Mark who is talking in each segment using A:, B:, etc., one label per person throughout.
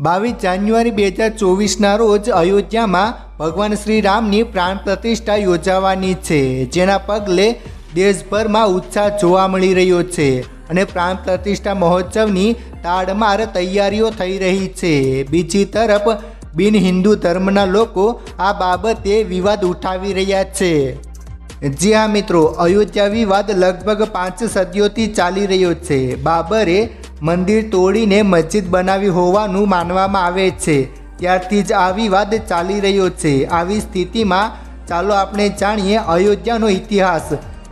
A: બાવીસ જાન્યુઆરી બે હજાર ચોવીસના રોજ અયોધ્યામાં ભગવાન શ્રી રામની પ્રાણ પ્રતિષ્ઠા યોજાવાની છે, જેના પગલે દેશભરમાં ઉત્સાહ જોવા મળી રહ્યો છે અને પ્રાણ પ્રતિષ્ઠા મહોત્સવની તાડમાર તૈયારીઓ થઈ રહી છે. બીજી તરફ, બિન હિન્દુ ધર્મના લોકો આ બાબતે વિવાદ ઉઠાવી રહ્યા છે. જી હા મિત્રો, અયોધ્યા વિવાદ લગભગ પાંચ સદીઓથી ચાલી રહ્યો છે. બાબરે મંદિર તોડીને મસ્જિદ બનાવી હોવાનું માનવામાં આવે છે. ત્યારથી જ આ વિવાદ ચાલી રહ્યો છે. આવી સ્થિતિમાં ચાલો આપણે જાણીએ અયોધ્યાનો ઇતિહાસ.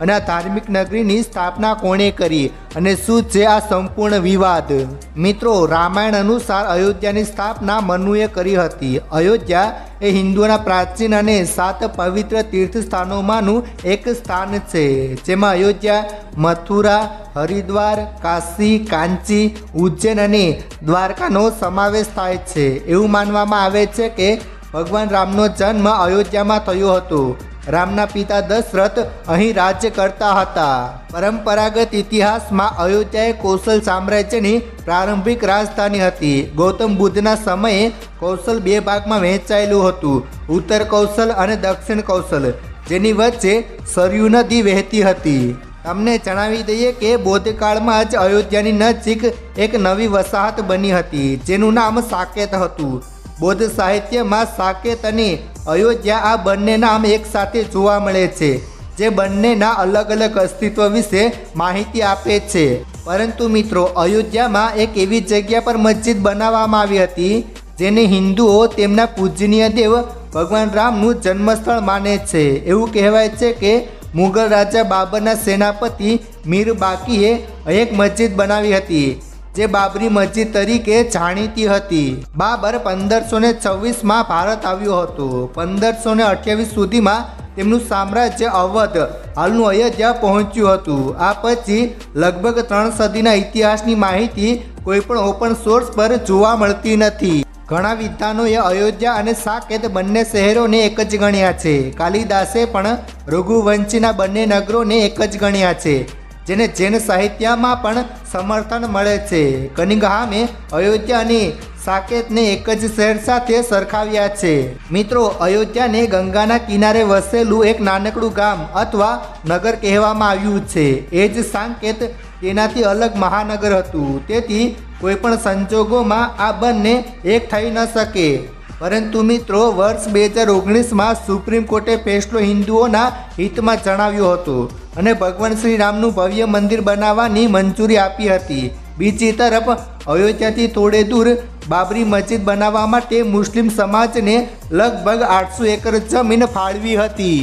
A: અને આ ધાર્મિક નગરીની સ્થાપના કોણે કરી અને શું છે આ સંપૂર્ણ વિવાદ? મિત્રો, રામાયણ અનુસાર અયોધ્યાની સ્થાપના મનુએ કરી હતી. અયોધ્યા એ હિન્દુઓના પ્રાચીન અને સાત પવિત્ર તીર્થ સ્થાનોમાંનું એક સ્થાન છે, જેમાં અયોધ્યા, મથુરા, હરિદ્વાર, કાશી, કાંચી, ઉજ્જૈન અને દ્વારકાનો સમાવેશ થાય છે. એવું માનવામાં આવે છે કે ભગવાન રામનો જન્મ અયોધ્યામાં થયો હતો. રામના પિતા દશરથ અહીં રાજ્ય કરતા હતા. પરંપરાગત ઇતિહાસમાં અયોધ્યા કૌશલ સામ્રાજ્યની પ્રારંભિક રાજધાની હતી. ગૌતમ બુદ્ધના સમયે કૌશલ બે ભાગમાં વહેંચાયેલું હતું. ઉત્તર કૌશલ અને દક્ષિણ કૌશલ, જેની વચ્ચે સરયુ નદી વહેતી હતી. તમને જણાવી દઈએ કે બૌદ્ધકાળમાં જ અયોધ્યાની નજીક એક નવી વસાહત બની હતી, જેનું નામ સાકેત હતું. બૌદ્ધ સાહિત્યમાં સાકેત અને અયોધ્યા આ બંને નામ એકસાથે જોવા મળે છે, જે બંનેના અલગ અલગ અસ્તિત્વ વિશે માહિતી આપે છે. પરંતુ મિત્રો, અયોધ્યામાં એક એવી જગ્યા પર મસ્જિદ બનાવવામાં આવી હતી, જેને હિન્દુઓ તેમના પૂજનીય દેવ ભગવાન રામનું જન્મસ્થળ માને છે. એવું કહેવાય છે કે મુઘલ રાજા બાબરના સેનાપતિ મીર બાકીએ એક મસ્જિદ બનાવી હતી. જે બાબરી મસ્જિદ તરીકે જાણીતી હતી. બાબર પંદરસો ને છવ્વીસમાં ભારત આવ્યું હતું. પંદરસો ને અઠ્યાવીસ સુધીમાં તેમનું સામ્રાજ્ય અવધ હાલનું અયોધ્યા પહોંચ્યું હતું. આ પછી લગભગ ત્રણ સદીના ઇતિહાસની માહિતી કોઈપણ ઓપન સોર્સ પર જોવા મળતી નથી. ઘણા વિદ્વાનોએ અયોધ્યા અને સાકેત બંને શહેરોને એક જ ગણ્યા છે. કાલિદાસે પણ રઘુવંશીના બંને નગરોને એક જ ગણ્યા છે. જેને જૈન સાહિત્યમાં પણ સમર્થન મળે છે. કનિંગહામે અયોધ્યા સાકેતને એક જ શહેર સાથે સરખાવ્યા છે. મિત્રો, અયોધ્યાને ગંગાના કિનારે વસેલું એક નાનકડું ગામ અથવા નગર કહેવામાં આવ્યું છે. એ જ સાંકેત તેનાથી અલગ મહાનગર હતું. તેથી કોઈપણ સંજોગોમાં આ બંને એક થઈ ન શકે. પરંતુ મિત્રો, વર્ષ બે હજાર ઓગણીસમાં સુપ્રીમ કોર્ટે ફેસલો હિન્દુઓના હિતમાં જણાવ્યો હતો. અને ભગવાન શ્રી રામનું ભવ્ય મંદિર બનાવવાની મંજૂરી આપી હતી. બીજી તરફ, અયોધ્યાથી થોડે દૂર બાબરી મસ્જિદ બનાવવા માટે મુસ્લિમ સમાજને લગભગ આઠસો એકર જમીન ફાળવી હતી.